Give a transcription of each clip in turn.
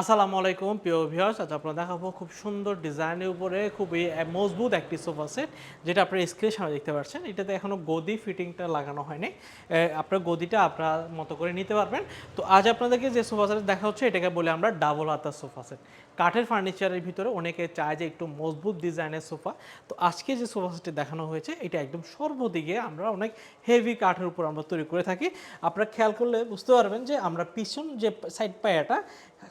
আসসালামু আলাইকুম, প্রিয় ভিউয়ার্স আজ আপনারা দেখাবো খুব সুন্দর ডিজাইনের উপরে খুবই মজবুত একটি সোফা সেট, যেটা আপনার স্ক্রিনের সামনে দেখতে পাচ্ছেন। এটাতে এখনও গদি ফিটিংটা লাগানো হয়নি। আপনার গদিটা আপনার মতো করে নিতে পারবেন। তো আজ আপনাদেরকে যে সোফা সেট দেখা হচ্ছে, এটাকে বলে আমরা ডাবল হাতার সোফা সেট। কাঠের ফার্নিচারের ভিতরে অনেকে চায় যে একটু মজবুত ডিজাইনের সোফা। তো আজকে যে সোফা সেটটি দেখানো হয়েছে, এটা একদম সর্বদিকে আমরা অনেক হেভি কাঠের উপর আমরা তৈরি করে থাকি। আপনারা খেয়াল করলে বুঝতে পারবেন যে আমরা পিছন যে সাইড পায়াটা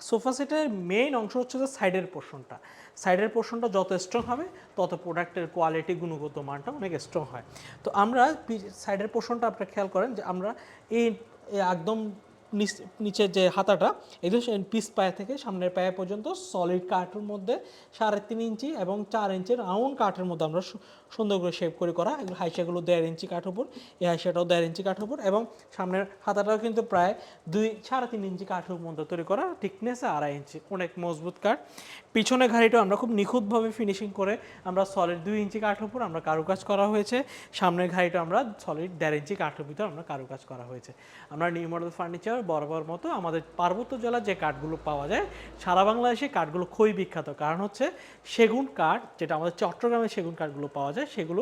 সোফা সেটের মেইন অংশ হচ্ছে যে সাইডের পোর্শনটা সাইডের পোর্শনটা যত স্ট্রং হবে, তত প্রোডাক্টের কোয়ালিটি গুণগত মানটা অনেক স্ট্রং হয়। তো আমরা সাইডের পোর্শনটা আপনারা খেয়াল করেন যে আমরা এই একদম নিচ- যে হাতাটা এগুলো পিস পায়ে থেকে সামনের পায়ে পর্যন্ত সলিড কাঠের মধ্যে সাড়ে তিন ইঞ্চি এবং চার ইঞ্চি রাউন্ড কাঠের মধ্যে আমরা সুন্দর করে শেপ করে করা। এগুলো হাইসাগুলো দেড় ইঞ্চি কাঠ উপর, এই হাইসাটাও দেড় ইঞ্চি কাঠ উপর এবং সামনের হাতাটাও কিন্তু প্রায় দুই, সাড়ে তিন ইঞ্চি কাঠের মধ্যে তৈরি করা। থিকনেসে আড়াই ইঞ্চি, অনেক মজবুত কাঠ। পিছনে ঘাড়িটাও আমরা খুব নিখুঁতভাবে ফিনিশিং করে আমরা সলিড দুই ইঞ্চি কাঠের উপর আমরা কারুকাজ করা হয়েছে। সামনের ঘাড়িটা আমরা সলিড দেড় ইঞ্চি কাঠের ভিতর আমরা কারুকাজ করা হয়েছে। আমরা নিউ মডেল ফার্নিচার বরাবর মতো আমাদের পার্বত্য জেলার যে কাঠগুলো পাওয়া যায়, সারা বাংলাদেশে কাঠগুলো খুবই বিখ্যাত। কারণ হচ্ছে সেগুন কাঠ, যেটা আমাদের চট্টগ্রামে সেগুন কাঠগুলো পাওয়া যায়, সেগুলো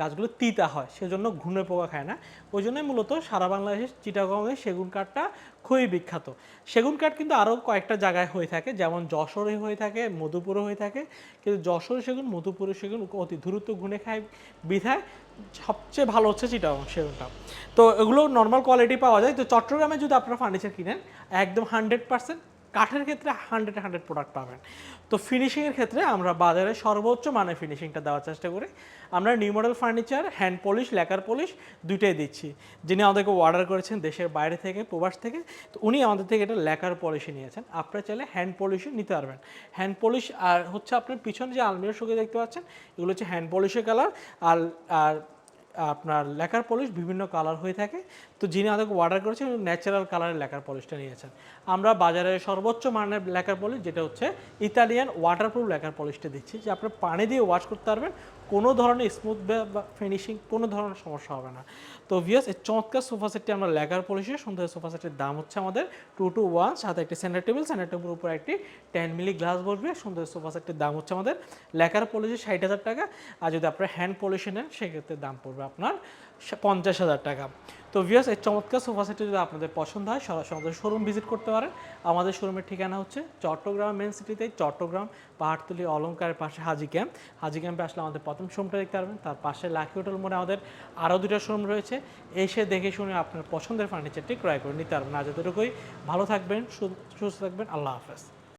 গাছগুলো তিতা হয়, সেজন্য ঘুনে পোকা খায় না। ওই জন্যই মূলত সারা বাংলাদেশের চিটাগংয়ে সেগুন কাঠটা খুবই বিখ্যাত। সেগুন কাঠ কিন্তু আরও কয়েকটা জায়গায় হয়ে থাকে, যেমন যশোরে হয়ে থাকে, মধুপুরও হয়ে থাকে। কিন্তু যশোর সেগুন, মধুপুরের সেগুন অতি দ্রুত গুণে খায়, বিধায় সবচেয়ে ভালো হচ্ছে চিটা সেগুনটা। তো এগুলো নর্মাল কোয়ালিটি পাওয়া যায়। তো চট্টগ্রামে যদি আপনারা ফার্নিচার কিনেন, একদম হান্ড্রেড পার্সেন্ট কাঠের ক্ষেত্রে হান্ড্রেড হান্ড্রেড প্রোডাক্ট পাবেন। তো ফিনিশিংয়ের ক্ষেত্রে আমরা বাজারে সর্বোচ্চ মানের ফিনিশিংটা দেওয়ার চেষ্টা করি। আমরা new model furniture hand polish lacquer polish দুইটাই দিচ্ছি। যিনি আমাদেরকে অর্ডার করেছেন দেশের বাইরে থেকে, প্রবাস থেকে, তো উনি আমাদের থেকে এটা লেকার পলিশে নিয়েছেন। আপনারা চাইলে হ্যান্ড পলিশে নিতে পারবেন। হ্যান্ড পলিশ আর হচ্ছে আপনার পিছনে যে আলমিরা শুকে দেখতে পাচ্ছেন, এগুলো হচ্ছে হ্যান্ড পলিশের কালার আর আর আপনার লেকার পলিশ বিভিন্ন কালার হয়ে থাকে। তো যিনি আমাদেরকে অর্ডার করেছেন ন্যাচারাল কালারের লেখার পলিশটা নিয়েছেন। আমরা বাজারের সর্বোচ্চ মানের লেখার পলিশ, যেটা হচ্ছে ইতালিয়ান ওয়াটারপ্রুফ লেখার পলিশটা দিচ্ছি, যে আপনি পানি দিয়ে ওয়াশ করতে পারবেন কোনো ধরনের স্মুথ বা ফিনিশিং কোনো ধরনের সমস্যা হবে না। তো ভিয়াস এই চমৎকার সোফা সেটটি আমরা লেগার পলিশে, সুন্দর সোফা সেটের দাম হচ্ছে আমাদের টু টু ওয়ান সাথে একটি সেন্টার টেবিল সেন্টার টেবিলের উপর একটি টেন মিলি গ্লাস বসবে সুন্দর সোফা সেটটির দাম হচ্ছে আমাদের লেকার পলিশে ষাট হাজার টাকা। আর যদি আপনার হ্যান্ড পলিশে নেন, সেক্ষেত্রে দাম পড়বে আপনার পঞ্চাশ হাজার টাকা। তো ভিয়াস এই চমৎকার সোফা সেটটি যদি আপনাদের পছন্দ হয় সরাসরি আমাদের শোরুম ভিজিট করতে পারেন। আমাদের শোরুমের ঠিকানা হচ্ছে চট্টগ্রাম মেন সিটিতে চট্টগ্রাম পাহাড়তলি অলঙ্কারের পাশে হাজি ক্যাম্প হাজি ক্যাম্পে আসলে আমাদের প্রথম শোরুমটা দেখতে পারবেন। তার পাশে লাকি হোটেল মোড়ে আমাদের আরও দুটো শোরুম রয়েছে। এসে দেখে শুনে আপনার পছন্দের ফার্নিচারটি ক্রয় করে নিতে পারবেন। আজ এতটুকুই। ভালো থাকবেন সুস্থ থাকবেন। আল্লাহ হাফেজ।